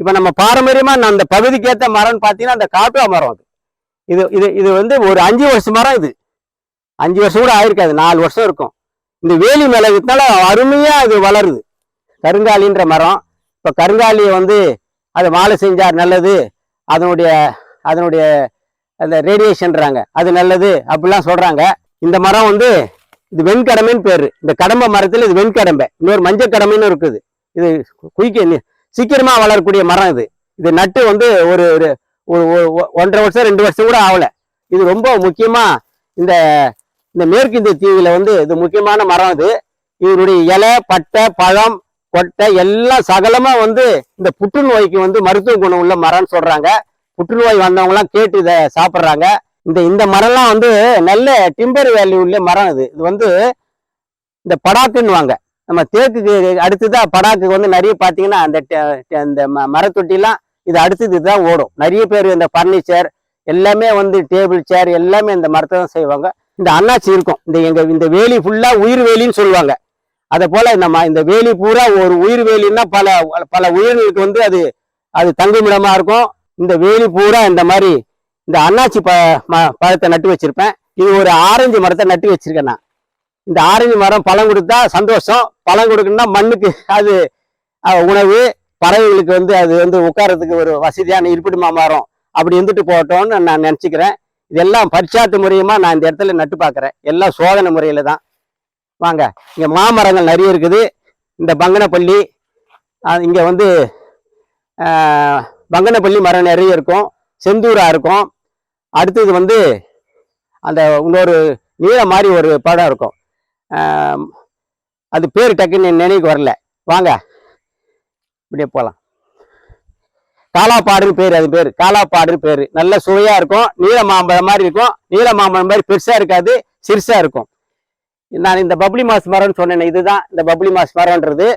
இப்போ நம்ம பாரம்பரியமாக நான் அந்த பகுதிக்கு மரம்னு பார்த்தீங்கன்னா அந்த காட்டுவா மரம் அது. இது இது இது வந்து ஒரு அஞ்சு வருஷம் மரம் இது. அஞ்சு வருஷம் கூட ஆயிருக்காது நாலு வருஷம் இருக்கும். இந்த வேலி மேல இருக்கிறதுனால அருமையாக அது வளருது. கருங்காலின்ற மரம். இப்போ கருங்காலியை வந்து அது மாலை செஞ்சார் நல்லது. அதனுடைய அதனுடைய அந்த ரேடியேஷன்றாங்க. அது நல்லது அப்படிலாம் சொல்கிறாங்க இந்த மரம் வந்து இது வெண்கடமைன்னு பேர். இந்த கடம்பை மரத்தில் இது வெண்கடம்பை. இன்னொரு மஞ்சள் கடமைன்னு இருக்குது. இது குயிக்க சீக்கிரமா வளரக்கூடிய மரம் இது. இது நட்டு வந்து ஒரு ஒரு ஒன்றரை வருஷம் ரெண்டு வருஷம் கூட ஆகல. இது ரொம்ப முக்கியமா இந்த இந்த மேற்கு இந்திய தீவுல வந்து இது முக்கியமான மரம் இது இதனுடைய இலை பட்டை பழம் கொட்டை எல்லாம் சகலமா வந்து இந்த புற்றுநோய்க்கு வந்து மருத்துவ குணம் உள்ள மரம்னு சொல்றாங்க. புற்றுநோய் வந்தவங்க எல்லாம் கேட்டு இதை சாப்பிட்றாங்க. இந்த இந்த மரம்லாம் வந்து நல்ல டிம்பர் வேல்யூ உள்ள மரம் இது இது வந்து இந்த படாக்குன்னுவாங்க. நம்ம தேக்குக்கு அடுத்துதான் படாக்கு வந்து நிறைய பார்த்தீங்கன்னா அந்த டெ- டெ- அந்த ம- மரத்தொட்டிலாம் இது அடுத்தது இதுதான் ஓடும். நிறைய பேர் இந்த ஃபர்னிச்சர் எல்லாமே வந்து டேபிள் சேர் எல்லாமே இந்த மரத்தை தான் செய்வாங்க. இந்த அண்ணாச்சி இருக்கும். இந்த எங்க இந்த வேலி ஃபுல்லா உயிர் வேலின்னு சொல்லுவாங்க. அதை போல இந்த இந்த வேலி பூரா ஒரு உயிர் வேலின்னா பல பல உயிர்களுக்கு வந்து அது அது தங்குமிடமா இருக்கும். இந்த வேலி பூரா இந்த மாதிரி இந்த அண்ணாச்சி ப ம- பழத்தை நட்டு வச்சிருப்பேன். இது ஒரு ஆரஞ்சு மரத்தை நட்டு வச்சிருக்கேன் நான். இந்த ஆரஞ்சு மரம் பழம் கொடுத்தா சந்தோஷம். பழம் கொடுக்கணும்னா மண்ணுக்கு அது உணவு. பறவைகளுக்கு வந்து அது வந்து உட்கார்றதுக்கு ஒரு வசதியான இருப்பிடுமா மாறும். அப்படி இருந்துட்டு போகட்டும்னு நான் நினச்சிக்கிறேன். இதெல்லாம் பரிச்சாத்து முறையமா நான் இந்த இடத்துல நட்டு பார்க்குறேன் எல்லாம் சோதனை முறையில் தான். வாங்க இங்கே மாமரங்கள் நிறைய இருக்குது. இந்த பங்கனப்பள்ளி இங்கே வந்து பங்கனப்பள்ளி மரம் நிறைய இருக்கும். செந்தூராக இருக்கும். அடுத்தது வந்து அந்த இன்னொரு நீளம் மாதிரி ஒரு படம் இருக்கும். அது பேர் டக்குன்னு நினைவுக்கு வரல. வாங்க. இப்படியே போகலாம் காலாப்பாடுன்னு பேர் அது பேர். காலாப்பாடுன்னு பேர். நல்ல சுவையாக இருக்கும். நீல மாம்பழம் மாதிரி இருக்கும். நீல மாம்பழம் மாதிரி பெருசாக இருக்காது சிறுசாக இருக்கும். நான் இந்த பப்ளி மாஸ் மரம்னு சொன்னேனே இதுதான் இந்த பப்ளி மாஸ் மரம்ன்றது.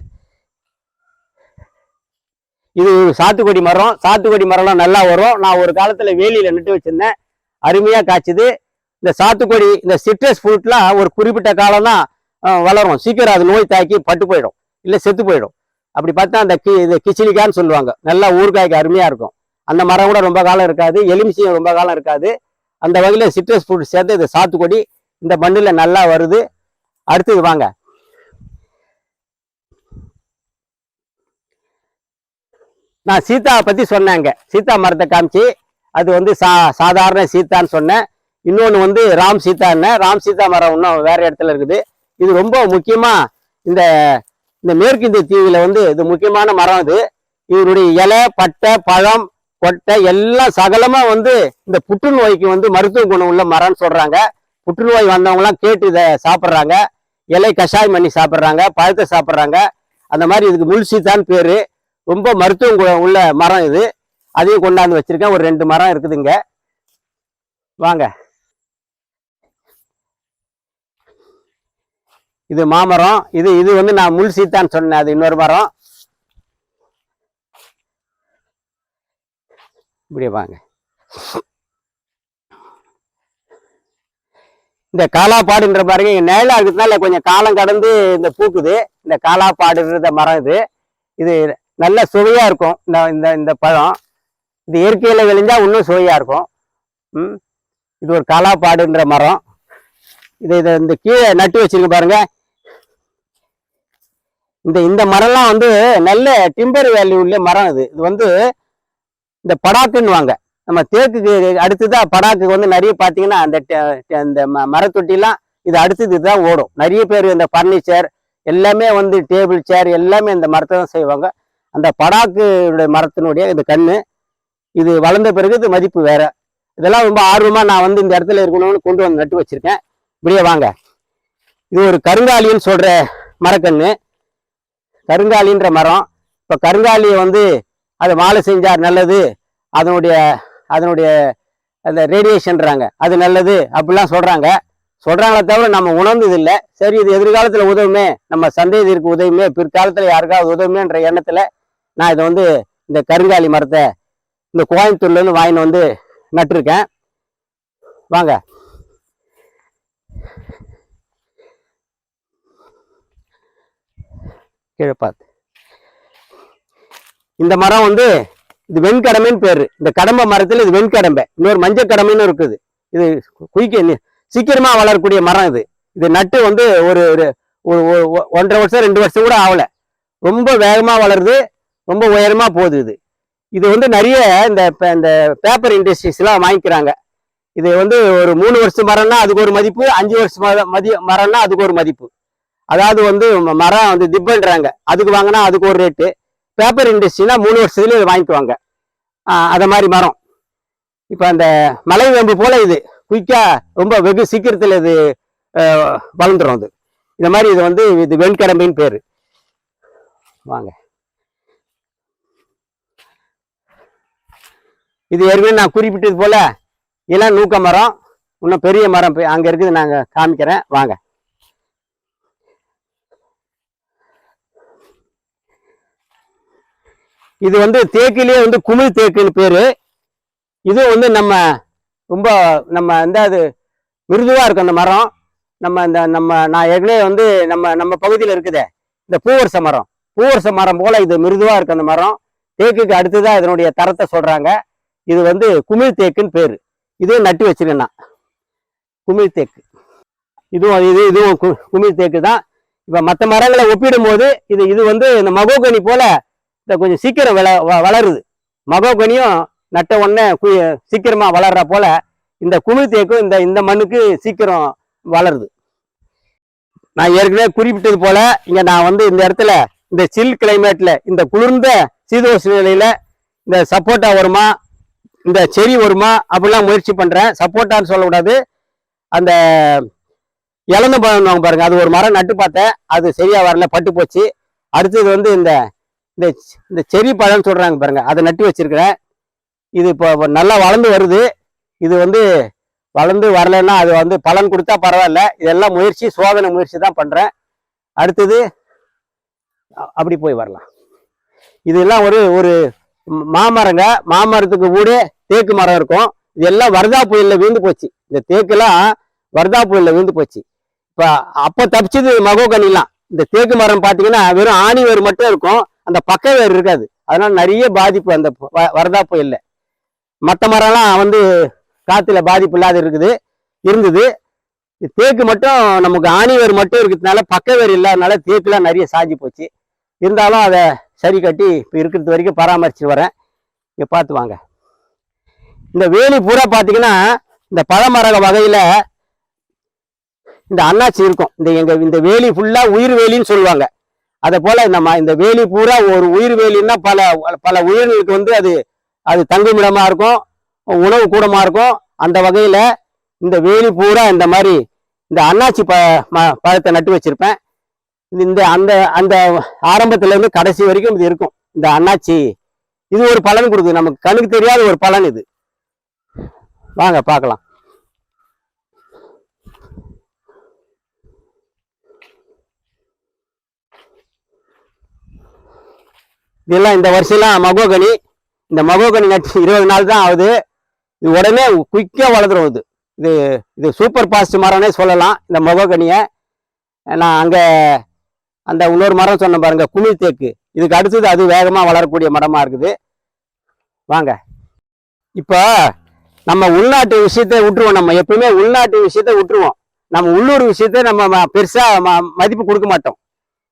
இது ஒரு சாத்துக்குடி மரம். சாத்துக்குடி மரம்லாம் நல்லா வரும். நான் ஒரு காலத்தில் வேலியில் நட்டு வச்சிருந்தேன். அருமையாக காய்ச்சிது. இந்த சாத்துக்குடி இந்த சிட்ரஸ் ஃப்ரூட்லாம் ஒரு குறிப்பிட்ட காலம் தான் வளரும். சீக்கிரம் அது நோய் தாக்கி பட்டு போயிடும். இல்லை செத்து போயிடும். அப்படி பார்த்தா அந்த கி இது கிச்சிலிக்கான்னு சொல்லுவாங்க. நல்லா ஊறுகாய்க்கு அருமையாக இருக்கும். அந்த மரம் கூட ரொம்ப காலம் இருக்காது. எலுமிச்சையும் ரொம்ப காலம் இருக்காது. அந்த வகையில் சிட்ரஸ் ஃப்ரூட் சேர்த்து இது சாத்துக்குடி இந்த மண்ணில் நல்லா வருது. அடுத்தது வாங்க. நான் சீதாவை பற்றி சொன்னேங்க. சீதா மரத்தை காமிச்சு அது வந்து சா சாதாரண சீதான்னு சொன்னேன். இன்னொன்று வந்து ராம் சீதான்னு ராம் சீதா மரம் இன்னும் வேற இடத்துல இருக்குது. இது ரொம்ப முக்கியமாக இந்த இந்த மேற்கு இந்திய வந்து இது முக்கியமான மரம் இது. இதனுடைய இலை பட்டை பழம் கொட்டை எல்லாம் சகலமாக வந்து இந்த புற்றுநோய்க்கு வந்து மருத்துவ குணம் உள்ள மரம்னு சொல்கிறாங்க புற்றுநோய் வந்தவங்களாம் கேட்டு இதை சாப்பிட்றாங்க. இலை கஷாயம் பண்ணி சாப்பிட்றாங்க பழத்தை சாப்பிட்றாங்க. அந்த மாதிரி இதுக்கு முள் பேர். ரொம்ப மருத்துவம் குணம் உள்ள மரம் இது. அதையும் கொண்டாந்து வச்சுருக்கேன். ஒரு ரெண்டு மரம் இருக்குதுங்க வாங்க. இது மாமரம். இது இது வந்து நான் முள் சீத்தான்னு சொன்னேன். அது இன்னொரு மரம். இப்படியே வாங்க. இந்த காலாப்பாடுன்ற பாருங்க இங்கே நிழலா இருக்கிறதுனால கொஞ்சம் காலம் கடந்து இந்த பூக்குது. இந்த காலாப்பாடுன்ற மரம் இது. இது நல்ல சுவையாக இருக்கும். இந்த இந்த இந்த பழம். இது இயற்கையில விளைஞ்சால் இன்னும் சுவையாக இருக்கும். ம்? இது ஒரு காலாப்பாடுன்ற மரம். இது இதை இந்த கீழே நட்டு வச்சிருங்க பாருங்கள் இந்த இந்த மரம்லாம் வந்து நல்ல டிம்பர் வேல்யூ உள்ள மரம் இது இது வந்து இந்த படாக்குன்னு வாங்க நம்ம தேக்குக்கு அடுத்துதான் படாக்கு வந்து நிறைய பார்த்தீங்கன்னா அந்த டெ- டெ- அந்த மரத்தொட்டிலாம் இது அடுத்தது இதுதான் ஓடும். நிறைய பேர் இந்த ஃபர்னிச்சர் எல்லாமே வந்து டேபிள் சேர் எல்லாமே இந்த மரத்தை தான் செய்வாங்க. அந்த படாக்குடைய மரத்தினுடைய இந்த கண்ணு இது வளர்ந்த பிறகு இது மதிப்பு வேற. இதெல்லாம் ரொம்ப ஆர்வமாக நான் வந்து இந்த இடத்துல இருக்கணும்னு கொண்டு வந்து நட்டு வச்சுருக்கேன். இப்படியே வாங்க. இது ஒரு கருங்காலின்னு சொல்கிற மரக்கன்று கருங்காலின்ற மரம். இப்போ கருங்காலியை வந்து அது மாலை செஞ்சார் நல்லது. அதனுடைய அதனுடைய அந்த ரேடியேஷன்றாங்க அது நல்லது அப்படிலாம் சொல்கிறாங்க சொல்கிறாங்களே தவிர நம்ம உணர்ந்தது இல்லை சரி இது எதிர்காலத்தில் உதவுமே. நம்ம சந்தேகத்திற்கு உதவுமே. பிற்காலத்தில் யாருக்காவது உதவுமேன்ற எண்ணத்தில் நான் இதை வந்து இந்த கருங்காலி மரத்தை இந்த கோயம்புத்தூர்ல இருந்து வந்து நட்டிருக்கேன். வாங்க. கீழே பார்த்து இந்த மரம் வந்து இது வெண்கடமைன்னு பேரு. இந்த கடம்பை மரத்துல இது வெண்கடம்பை. இன்னொரு மஞ்சள் கடமைன்னு இருக்குது. இது குயிக்க நி- சீக்கிரமா வளரக்கூடிய மரம் இது. இது நட்டு வந்து ஒரு ஒரு ஒன்றரை வருஷம் ரெண்டு வருஷம் கூட ஆகல. ரொம்ப வேகமா வளருது. ரொம்ப உயரமா போகுது இது. இது வந்து நிறைய இந்த இந்த பேப்பர் இண்டஸ்ட்ரீஸ்லாம் வாங்கிக்கிறாங்க. இது வந்து ஒரு மூணு வருஷம் மரம்னா அதுக்கு ஒரு மதிப்பு அஞ்சு வருஷம் மர- மதி மரம்னா அதுக்கு ஒரு மதிப்பு. அதாவது வந்து மரம் வந்து திப்பன்றாங்க. அதுக்கு வாங்கினா அதுக்கு ஒரு ரேட்டு பேப்பர் இண்டஸ்ட்ரினா மூணு வருஷத்துலேயே வாங்கிக்குவாங்க. அதை மாதிரி மரம். இப்போ அந்த மலை வேம்பு போல் இது. குயிக்காக ரொம்ப வெகு சீக்கிரத்தில் இது வளர்ந்துடும் அது. இந்த மாதிரி இது வந்து இது வெண்கடம்பைன்னு பேர். வாங்க. இது ஏற்கனவே நான் குறிப்பிட்டது போல் இளம் நூக்க மரம் இன்னும் பெரிய மரம் அங்கே இருக்குது நாங்கள் காமிக்கிறேன். வாங்க. இது வந்து தேக்கிலேயே வந்து குமிழ் தேக்குன்னு பேரு. இது வந்து நம்ம ரொம்ப நம்ம இந்த அது மிருதுவா இருக்கும் அந்த மரம். நம்ம இந்த நம்ம நான் ஏற்கனவே வந்து நம்ம நம்ம பகுதியில் இருக்குதே இந்த பூவரச மரம். பூவரச மரம் போல இது மிருதுவா இருக்கு அந்த மரம். தேக்குக்கு அடுத்ததாக இதனுடைய தரத்தை சொல்றாங்க. இது வந்து குமிழ் தேக்குன்னு பேர். இதுவும் நட்டு வச்சிருக்கேன் நான். குமிழ் தேக்கு. இதுவும் இது இதுவும் கு- குமிழ் தேக்கு தான் இப்போ மற்ற மரங்களை ஒப்பிடும் போது இது இது வந்து இந்த மகோகனி போல இந்த கொஞ்சம் சீக்கிரம் வள வ- வளருது. மகோகனியும் நட்ட உடனே கு- சீக்கிரமாக வளர்ற போல இந்த குமிழ் தேக்கும் இந்த இந்த மண்ணுக்கு சீக்கிரம் வளருது. நான் ஏற்கனவே குறிப்பிட்டது போல இங்கே நான் வந்து இந்த இடத்துல இந்த சில் கிளைமேட்டில் இந்த குளிர்ந்த சீதோஷ நிலையில் இந்த சப்போட்டா வருமா இந்த செரி வருமா அப்படிலாம் முயற்சி பண்ணுறேன் சப்போட்டான்னு சொல்லக்கூடாது. அந்த இழந்த பழம் பாருங்க அது ஒரு மரம் நட்டு பார்த்தேன். அது சரியா வரல பட்டு போச்சு. அடுத்தது வந்து இந்த இந்த இந்த செரி பழம்னு சொல்கிறாங்க பாருங்கள் அதை நட்டி வச்சிருக்கிறேன். இது இப்போ நல்லா வளர்ந்து வருது. இது வந்து வளர்ந்து வரலைன்னா அது வந்து பலன் கொடுத்தா பரவாயில்ல. இதெல்லாம் முயற்சி சோதனை முயற்சி தான் பண்ணுறேன் அடுத்தது அப்படி போய் வரலாம். இதெல்லாம் ஒரு ஒரு மாமரங்க. மாமரத்துக்கு கூட தேக்கு மரம் இருக்கும். இதெல்லாம் வர்தா புயலில் வீழ்ந்து போச்சு. இந்த தேக்குலாம் வர்தா புயலில் வீழ்ந்து போச்சு. இப்போ அப்போ தப்பிச்சது மகோகனிலாம். இந்த தேக்கு மரம் பார்த்தீங்கன்னா வெறும் ஆணி வேறு மட்டும் இருக்கும். அந்த பக்க வேர் இருக்காது. அதனால நிறைய பாதிப்பு அந்த வ- புயல்ல மற்ற மரம்லாம் வந்து காற்றுல பாதிப்பு இல்லாத இருக்குது இருந்தது. இந்த தேக்கு மட்டும் நமக்கு ஆணி வேர் மட்டும் இருக்கிறதுனால பக்க வேர் இல்லாதனால தேக்குலாம் நிறைய சாஞ்சி போச்சு. இருந்தாலும் அதை சரி கட்டி இப்போ இருக்கிறது வரைக்கும் பராமரிச்சு வரேன். இங்கே பார்த்து வாங்க. இந்த வேலி பூரா பார்த்தீங்கன்னா இந்த பழமரக வகையில் இந்த அண்ணாச்சி இருக்கும். இந்த எங்கள் இந்த வேலி ஃபுல்லாக உயிர் வேலின்னு சொல்லுவாங்க. அதை போல இந்த இந்த வேலி பூரா ஒரு உயிர் வேலின்னா பல பல உயிர்களுக்கு வந்து அது அது தங்குமிடமா இருக்கும் உணவு கூடமா இருக்கும். அந்த வகையில இந்த வேலி பூரா இந்த மாதிரி இந்த அண்ணாச்சி ப ம- பழத்தை நட்டு வச்சிருப்பேன். இந்த அந்த அந்த ஆரம்பத்துல இருந்து கடைசி வரைக்கும் இது இருக்கும் இந்த அண்ணாச்சி இது ஒரு பலன் கொடுக்குது. நமக்கு கண்ணுக்கு தெரியாத ஒரு பலன் இது. வாங்க பார்க்கலாம். இதெல்லாம் இந்த வருஷம்லாம் மகோகனி இந்த மகோகனி நட்டு இருபது நாள் தான் ஆகுது. இது உடனே குயிக்காக வளர்ந்துடும் இது. இது இது சூப்பர் ஃபாஸ்ட் மரம்னே சொல்லலாம் இந்த மகோகனியை. நான் அங்கே அந்த இன்னொரு மரம் சொன்ன பாருங்க குமிழ் தேக்கு. இதுக்கு அடுத்தது அது வேகமாக வளரக்கூடிய மரமாக இருக்குது. வாங்க. இப்போ நம்ம உள்நாட்டு விஷயத்தை விட்டுருவோம். நம்ம எப்பவுமே உள்நாட்டு விஷயத்தை விட்டுருவோம். நம்ம உள்ளூர் விஷயத்தை நம்ம ம- ம- மதிப்பு கொடுக்க மாட்டோம்.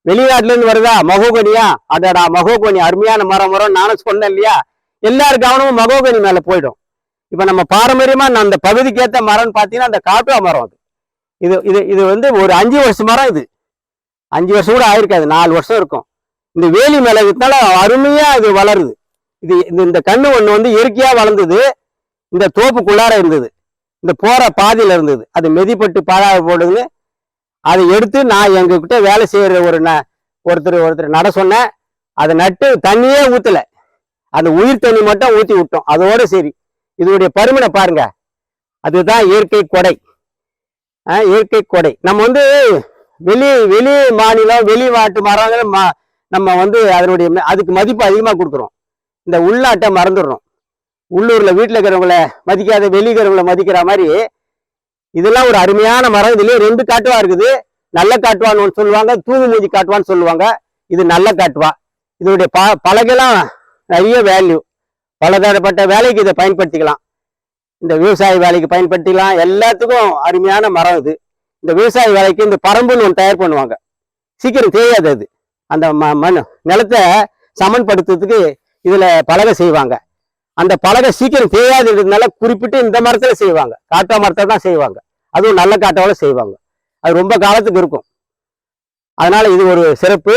வெளிநாட்டுல இருந்து வருதா? மகோகனியா? அதடா மகோகனி அருமையான மரம் மரம். நானும் சொன்னேன் இல்லையா? எல்லார் கவனமும் மகோகனி மேல போயிடும். இப்ப நம்ம பாரம்பரியமா நான் அந்த பகுதிக்கு ஏத்த மரம்னு பாத்தீங்கன்னா அந்த காட்டுவா மரம் அது. இது இது இது வந்து ஒரு அஞ்சு வருஷம் மரம் இது. அஞ்சு வருஷம் கூட ஆயிருக்காது நாலு வருஷம் இருக்கும். இந்த வேலி மேல இருக்கிறதுனால அருமையா இது வளருது. இது இந்த இந்த கண்ணு ஒண்ணு வந்து இயற்கையா வளர்ந்தது. இந்த தோப்புக்குள்ளார இருந்தது. இந்த போற பாதியில இருந்தது. அது மெதிப்பட்டு பாழா போடுதுன்னு அதை எடுத்து நான் எங்ககிட்ட வேலை செய்கிற ஒரு ந ஒருத்தர் ஒருத்தர் நட சொன்னேன். அதை நட்டு தண்ணியே ஊற்றலை அந்த உயிர் தண்ணி மட்டும் ஊற்றி விட்டோம். அதோட சரி. இதனுடைய பருமனை பாருங்க. அதுதான் இயற்கை கொடை. இயற்கை கொடை. நம்ம வந்து வெளி வெளி மாநிலம் வெளி நாட்டு மரங்கள் ம- நம்ம வந்து அதனுடைய ம- அதுக்கு மதிப்பு அதிகமாக கொடுக்குறோம். இந்த உள்நாட்டை மறந்துடுறோம். உள்ளூரில் வீட்டில் இருக்கிறவங்கள மதிக்காத வெளிக்கிறவங்கள மதிக்கிற மாதிரி இதெல்லாம் ஒரு அருமையான மரம். இதுலயே ரெண்டு காட்டுவா இருக்குது. நல்ல காட்டுவான்னு ஒன்று சொல்லுவாங்க. தூங்கு மூஞ்சி காட்டுவான்னு சொல்லுவாங்க. இது நல்ல காட்டுவா. இதனுடைய ப பலகைலாம் நிறைய வேல்யூ பலதரப்பட்ட வேலைக்கு இதை பயன்படுத்திக்கலாம். இந்த விவசாய வேலைக்கு பயன்படுத்திக்கலாம். எல்லாத்துக்கும் அருமையான மரம் இது. இந்த விவசாய வேலைக்கு இந்த பரம்புன்னு ஒன்று தயார் பண்ணுவாங்க. சீக்கிரம் தேயாது அது. அந்த ம மண் நிலத்தை சமன்படுத்துறதுக்கு இதில் பலகை செய்வாங்க. அந்த பலகை சீக்கிரம் தேயாதுன்றதுனால குறிப்பிட்டு இந்த மரத்துல செய்வாங்க. காட்டா மரத்தை தான் செய்வாங்க. அதுவும் நல்ல காட்டாவில் செய்வாங்க. அது ரொம்ப காலத்துக்கு இருக்கும். அதனால இது ஒரு சிறப்பு.